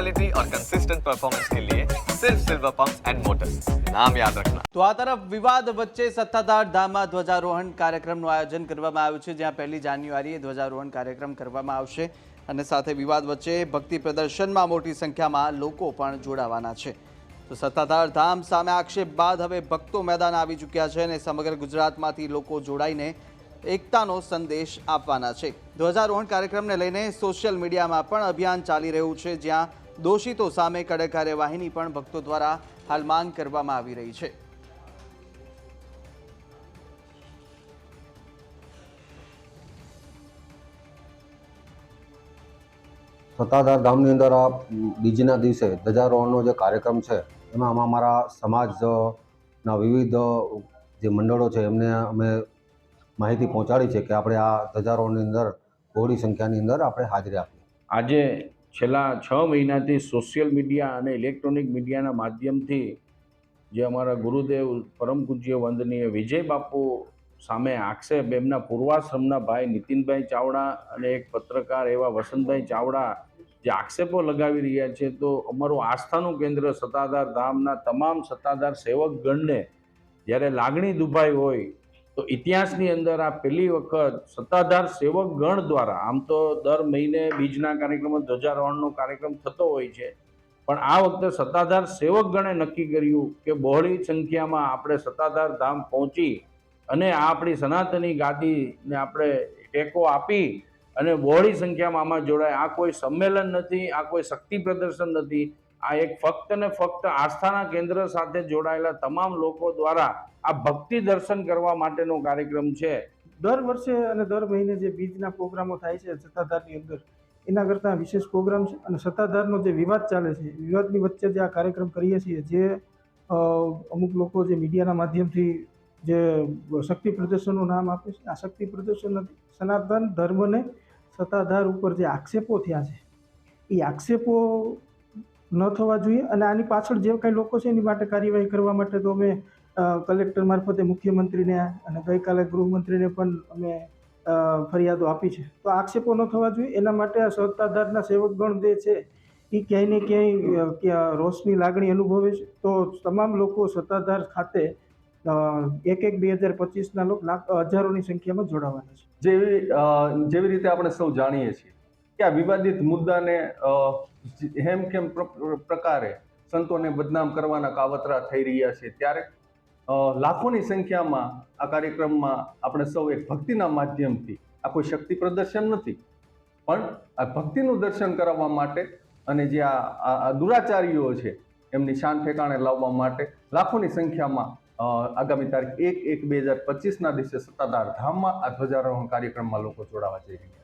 Quality और consistent performance के लिए सिर्फ सिल्वर पंप एंड मोटर्स नाम याद रखना તો આ તરફ વિવાદ વચ્ચે સત્તાધાર ધામમાં ધ્વજારોહણ કાર્યક્રમનું આયોજન કરવામાં આવ્યું છે જ્યાં પહેલી જાન્યુઆરીએ ધ્વજારોહણ કાર્યક્રમ કરવામાં આવશે અને સાથે વિવાદ વચ્ચે ભક્તિ પ્રદર્શનમાં મોટી સંખ્યામાં લોકો પણ જોડાવાના છે તો સત્તાધાર ધામ સામે આક્ષેપ બાદ હવે ભક્તો મેદાન આવી ચૂક્યા છે અને સમગ્ર ગુજરાતમાંથી લોકો જોડાઈને એકતાનો સંદેશ આપવાના છે. ધ્વજારોહણ કાર્યક્રમને લઈને સોશિયલ મીડિયામાં પણ અભિયાન ચાલી રહ્યું છે, જ્યાં દોષિતો સામે કડક કાર્યવાહીની પણ ભક્તો દ્વારા હાલ માંગ કરવામાં આવી રહી છે. સત્તાધાર ધામની અંદર આ બીજીના દિવસે ધ્વજારોહણનો જે કાર્યક્રમ છે, એમાં અમારા સમાજના વિવિધ જે મંડળો છે, એમને અમે માહિતી પહોંચાડી છે કે આપણે આ ધ્વજારોહણની અંદર બહોળી સંખ્યાની અંદર આપણે હાજરી આપી. આજે છેલ્લા છ મહિનાથી સોશિયલ મીડિયા અને ઇલેક્ટ્રોનિક મીડિયાના માધ્યમથી જે અમારા ગુરુદેવ પરમ પૂજ્ય વંદનીય વિજય બાપુ સામે આક્ષેપ, એમના પૂર્વાશ્રમના ભાઈ નીતિનભાઈ ચાવડા અને એક પત્રકાર એવા વસંતભાઈ ચાવડા જે આક્ષેપો લગાવી રહ્યા છે, તો અમારું આસ્થાનું કેન્દ્ર સત્તાધાર ધામના તમામ સત્તાધાર સેવકગણને જ્યારે લાગણી દુભાઈ હોય તો ઇતિહાસની અંદર આ પહેલી વખત સત્તાધાર સેવક ગણ દ્વારા, આમ તો દર મહિને બીજના કાર્યક્રમમાં ધ્વજારોહણનો કાર્યક્રમ થતો હોય છે, પણ આ વખતે સત્તાધાર સેવક ગણે નક્કી કર્યું કે બહોળી સંખ્યામાં આપણે સત્તાધાર ધામ પહોંચી અને આ આપણી સનાતની ગાદીને આપણે ટેકો આપી અને બહોળી સંખ્યામાં આમાં જોડાય. આ કોઈ સંમેલન નથી, આ કોઈ શક્તિ પ્રદર્શન નથી. આ એક ફક્ત ને ફક્ત આસ્થાના કેન્દ્ર સાથે જોડાયેલા તમામ લોકો દ્વારા આ ભક્તિ દર્શન કરવા માટેનો કાર્યક્રમ છે. દર વર્ષે અને દર મહિને જે બીજના પ્રોગ્રામો થાય છે સત્તાધારની અંદર, એના કરતાં વિશેષ પ્રોગ્રામ છે અને સત્તાધારનો જે વિવાદ ચાલે છે વિવાદની વચ્ચે જે આ કાર્યક્રમ કરીએ છીએ, જે અમુક લોકો જે મીડિયાના માધ્યમથી જે શક્તિ પ્રદર્શનનું નામ આપે છે, આ શક્તિ પ્રદર્શન નથી, સનાતન ધર્મને સત્તાધાર ઉપર જે આક્ષેપો થયા છે, એ આક્ષેપો ન થવા જોઈએ અને આની પાછળ જે કાંઈ લોકો છે એની માટે કાર્યવાહી કરવા માટે તો અમે કલેક્ટર મારફતે મુખ્યમંત્રીને અને ગઈકાલે ગૃહમંત્રીને પણ અમે ફરિયાદો આપી છે. તો આક્ષેપો ન થવા જોઈએ. એના માટે આ સત્તાધારના સેવકગણ જે છે, એ ક્યાંય ને ક્યાંય ક્યાં રોષની લાગણી અનુભવે છે. તો તમામ લોકો સત્તાધાર ખાતે એક એક બે હજાર પચીસના લોકો હજારોની સંખ્યામાં જોડાવાના છે. જેવી જેવી રીતે આપણે સૌ જાણીએ છીએ કે આ વિવાદિત મુદ્દાને હેમખેમ પ્રકારે સંતોને બદનામ કરવાના કાવતરા થઈ રહ્યા છે. ત્યારે લાખોની સંખ્યામાં આ કાર્યક્રમમાં આપણે સૌ એક ભક્તિના માધ્યમથી, આ કોઈ શક્તિ પ્રદર્શન નથી. પણ આ ભક્તિનું દર્શન કરાવવા માટે અને જે આ દુરાચારીઓ છે, એમની શાન ઠેકાણે લાવવા માટે લાખોની સંખ્યામાં આગામી તારીખ એક એક બે હજાર પચીસના દિવસે સત્તાધાર ધામમાં આ ધ્વજારોહણ કાર્યક્રમમાં લોકો જોડાવા જઈ રહ્યા છે.